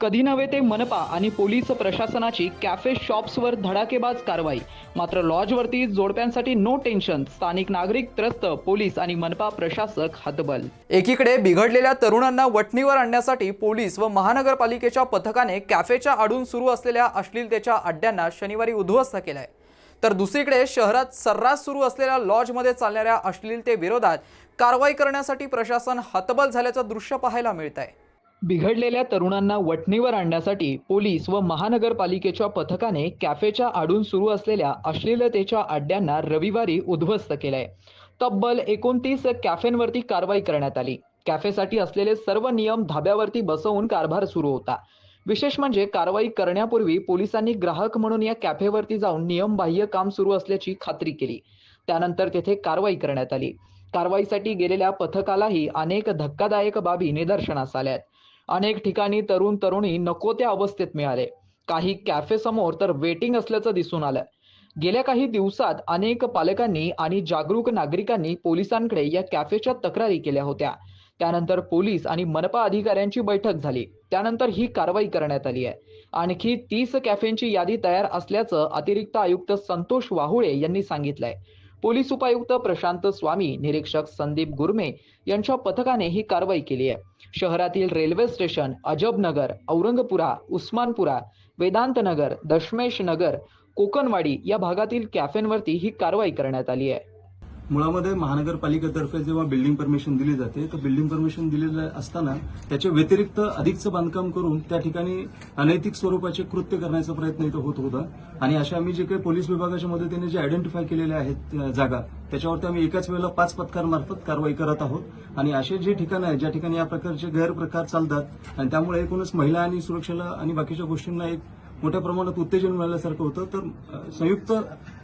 कधी नव्हे ते मनपा आणि पोलीस प्रशासनाची कॅफे शॉप्सवर धडाकेबाज कारवाई. मात्र लॉजवरती जोडप्यांसाठी नो टेन्शन स्थानिक नागरिक त्रस्त पोलीस आणि मनपा प्रशासक हतबल. एकीकडे बिघडलेल्या तरुणांना वटणीवर आणण्यासाठी पोलीस व महानगरपालिकेच्या पथकाने कॅफेच्या आडून सुरू असलेल्या अश्लीलतेच्या अड्ड्यांना शनिवारी उद्ध्वस्त केलाय. तर दुसरीकडे शहरात सर्रास सुरू असलेल्या लॉजमध्ये चालणाऱ्या अश्लीलतेविरोधात कारवाई करण्यासाठी प्रशासन हतबल झाल्याचं दृश्य पाहायला मिळत आहे बिघडलेल्या तरुणांना वटणीवर आणण्यासाठी पोलीस व महानगरपालिकेच्या पथकाने कॅफेच्या आडून सुरू असलेल्या अश्लीलतेच्या अड्ड्यांना रविवारी उद्ध्वस्त केलंय. तब्बल एकोणतीस कॅफेंवरती कारवाई करण्यात आली. कॅफेसाठी असलेले सर्व नियम धाब्यावरती बसवून कारभार सुरू होता. विशेष म्हणजे कारवाई करण्यापूर्वी पोलिसांनी ग्राहक म्हणून या कॅफेवरती जाऊन नियमबाह्य काम सुरू असल्याची खात्री केली. त्यानंतर तेथे कारवाई करण्यात आली. कारवाईसाठी गेलेल्या पथकालाही अनेक धक्कादायक बाबी निदर्शनास आल्यात. अनेक ठिकाणी तरुण तरुणी नको त्या अवस्थेत मिळाले. काही कॅफे समोर तर वेटिंग असल्याचं दिसून आलं. गेल्या काही दिवसात अनेक पालकांनी आणि जागरूक नागरिकांनी पोलिसांकडे या कॅफेच्या तक्रारी केल्या होत्या. त्यानंतर पोलीस आणि मनपा अधिकाऱ्यांची बैठक झाली. त्यानंतर ही कारवाई करण्यात आली आहे. आणखी तीस कॅफेंची यादी तयार असल्याचं अतिरिक्त आयुक्त संतोष वाहुळे यांनी सांगितलंय. पोलीस उपायुक्त प्रशांत स्वामी निरीक्षक संदीप गुरमे यांच्या पथकाने ही कारवाई केली आहे. शहरातील रेल्वे स्टेशन अजबनगर औरंगपुरा उस्मानपुरा वेदांतनगर दशमेश नगर कोकणवाडी या भागातील कॅफेंवरती ही कारवाई करण्यात आली आहे. मुळामध्ये महानगरपालिकेतर्फे जेव्हा बिल्डिंग परमिशन दिली जाते तर बिल्डिंग परमिशन दिलेलं असताना त्याच्या व्यतिरिक्त अधिकचं बांधकाम करून त्या ठिकाणी अनैतिक स्वरूपाचे कृत्य करण्याचा प्रयत्न इथं होत होता. आणि अशा आम्ही जे काही पोलीस विभागाच्या मदतीने जे आयडेंटिफाय केलेल्या आहेत जागा त्याच्यावरती आम्ही एकाच वेळेला पाच पथकांमार्फत कारवाई करत आहोत. आणि असे जे ठिकाणं आहेत ज्या ठिकाणी या प्रकारचे गैरप्रकार चालतात आणि त्यामुळे एकूणच महिला आणि सुरक्षेला आणि बाकीच्या गोष्टींना एक मोठ्या प्रमाणात उत्तेजन मिळाल्यासारखं होतं. तर संयुक्त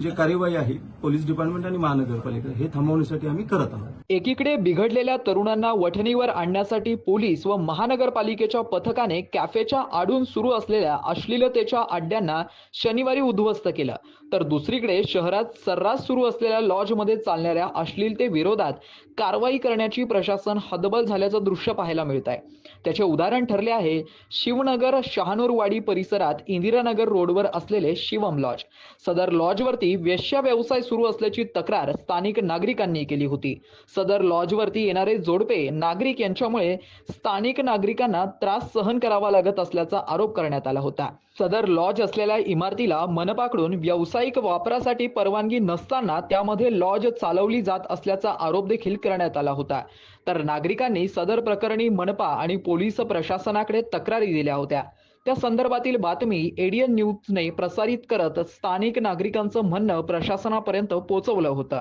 जे कार्यवाही आहे पोलीस डिपार्टमेंट आणि महानगरपालिका हे थांबवण्यासाठी आम्ही करत आहोत. एकीकडे बिघडलेल्या तरुणांना वठणीवर आणण्यासाठी पोलीस व महानगरपालिकेच्या पथकाने कॅफेच्या आडून सुरू असलेल्या अश्लीलतेच्या अड्ड्यांना शनिवारी उद्ध्वस्त केलं. तर दुसरीकडे शहरात सर्रास सुरू असलेल्या लॉजमध्ये चालणाऱ्या अश्लीलते विरोधात कारवाई करण्याची प्रशासन हदबल झाल्याचं दृश्य पाहायला मिळत आहे त्याचे उदाहरण ठरले आहे शिवनगर शहानूरवाडी परिसरात इंदिरानगर रोडवर असलेले शिवम लॉज सदर लॉजवरती वेश्या व्यवसाय सुरू असल्याची तक्रार स्थानिक नागरिकांनी केली होती. सदर लॉजवरती येणारे जोडपे नागरिक यांच्यामुळे स्थानिक नागरिकांना त्रास सहन करावा लागत असल्याचा आरोप करण्यात आला होता. सदर लॉज असलेल्या इमारतीला मनपाकडून व्यावसायिक वापरासाठी परवानगी नसताना त्यामध्ये लॉज चालवली जात असल्याचा आरोप देखील करण्यात आला होता. तर नागरिकांनी सदर प्रकरणी मनपा आणि पोलीस प्रशासनाकडे तक्रारी दिल्या होत्या. त्या संदर्भातील बातमी एडियन न्यूजने प्रसारित करत स्थानिक नागरिकांचं म्हणणं प्रशासनापर्यंत पोचवलं होतं.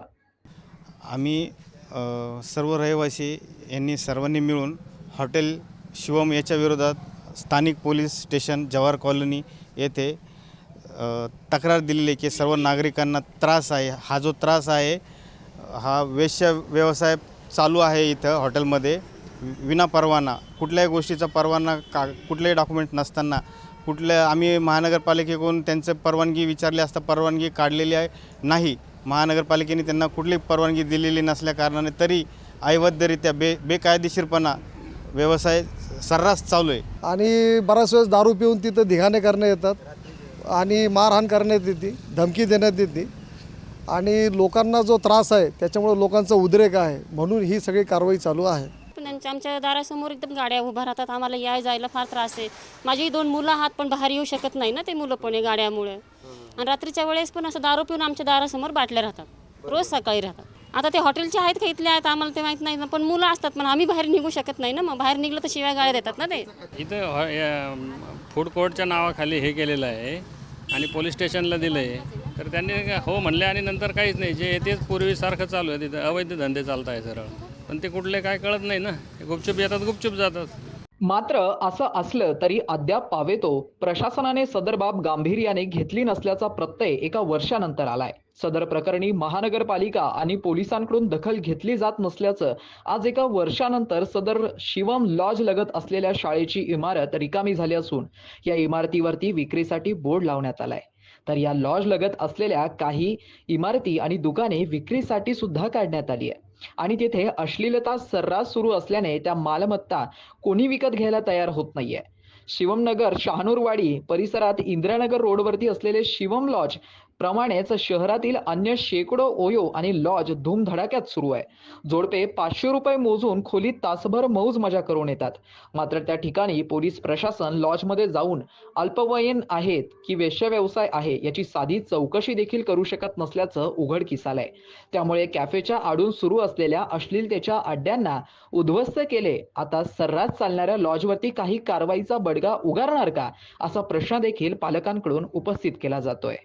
आम्ही सर्व रहिवासी यांनी सर्वांनी मिळून हॉटेल शिवम याच्या विरोधात स्थानिक पोलीस स्टेशन जवाहर कॉलनी येथे तक्रार दिलेली की सर्व नागरिकांना त्रास आहे. हा जो त्रास आहे हा वेश्या व्यवसाय चालू आहे इथं हॉटेलमध्ये. विना परवाना कुठल्याही गोष्टीचा परवाना का कुठलेही डॉक्युमेंट नसताना कुठल्या आम्ही महानगरपालिकेकडून त्यांचं परवानगी विचारली असता परवानगी काढलेली आहे नाही. महानगरपालिकेने त्यांना कुठली परवानगी दिलेली नसल्या कारणाने तरी ऐवध्यरित्या बे बेकायदेशीरपणा व्यवसाय सर्रास चालू आहे. आणि बऱ्याच वेळेस दारू पिऊन तिथं धिघाने करण्यात येतात आणि मारहाण करण्यात येते धमकी देण्यात येते आणि लोकांना जो त्रास आहे त्याच्यामुळे लोकांचा उद्रेक आहे म्हणून ही सगळी कारवाई चालू आहे. त्यांच्या आमच्या दारासमोर एकदम गाड्या उभ्या राहतात. आम्हाला याय जायला फार त्रास आहे. माझी दोन मुलं आहात पण बाहेर येऊ शकत नाही ना ते मुलं पण आहे गाड्यामुळे. आणि रात्रीच्या वेळेस पण असं दारू पिऊन आमच्या दारासमोर बाटल्या राहतात. रोज सकाळी राहतात. आता ते हॉटेलचे आहेत का इथले आहेत? आम्हाला ते माहीत नाही ना. पण मुलं असतात पण आम्ही बाहेर निघू शकत नाही ना मग. बाहेर निघलं तर शिवाय गाड्या देतात ना ते. इथं फूड कोर्टच्या नावाखाली हे केलेलं आहे आणि पोलीस स्टेशनला दिलं आहे तर त्यांनी हो म्हणले आणि नंतर काहीच नाही. जे तेच पूर्वीसारखं चालू आहे. तिथं अवैध धंदे चालत आहे सरळ. पण ते कुठले काय कळत नाही ना. गुपचूप येतात गुपचूप जातात. मात्र असं असलं तरी अद्याप पावेतो. प्रशासनाने सदर बाब गांभीर्याने घेतली नसल्याचा प्रत्यय एका वर्षानंतर आलाय. सदर प्रकरणी महानगरपालिका आणि पोलिसांकडून दखल घेतली जात नसल्याचं आज एका वर्षानंतर सदर शिवम लॉज लगत असलेल्या शाळेची इमारत रिकामी झाली असून या इमारतीवरती विक्रीसाठी बोर्ड लावण्यात आलाय. तर या लॉज लगत असलेल्या काही इमारती आणि दुकाने विक्रीसाठी सुद्धा काढण्यात आली आहे. आणि तिथे अश्लीलता सर्रास सुरू असल्याने त्या मालमत्ता कोणी विकत घ्यायला तयार होत नाहीये. शिवमनगर शहानूरवाडी परिसरात इंदिरानगर रोडवरती असलेले शिवम लॉज प्रमाणेच शहरातील अन्य शेकडो ओयो आणि लॉज धूमधडाक्यात सुरू आहे. जोडपे पाचशे रुपये मोजून खोलीत तासभर मौज मजा करून येतात. मात्र त्या ठिकाणी पोलीस प्रशासन लॉजमध्ये जाऊन अल्पवयीन आहेत की वेश्या व्यवसाय आहे याची साधी चौकशी देखील करू शकत नसल्याचं उघडकीस आलंय त्यामुळे कॅफेच्या आडून सुरू असलेल्या अश्लीलतेच्या अड्ड्यांना उद्ध्वस्त केले आता सर्रास चालणाऱ्या लॉजवरती काही कारवाईचा बडगा उगारणार का? असा प्रश्न देखील पालकांकडून उपस्थित केला जातोय.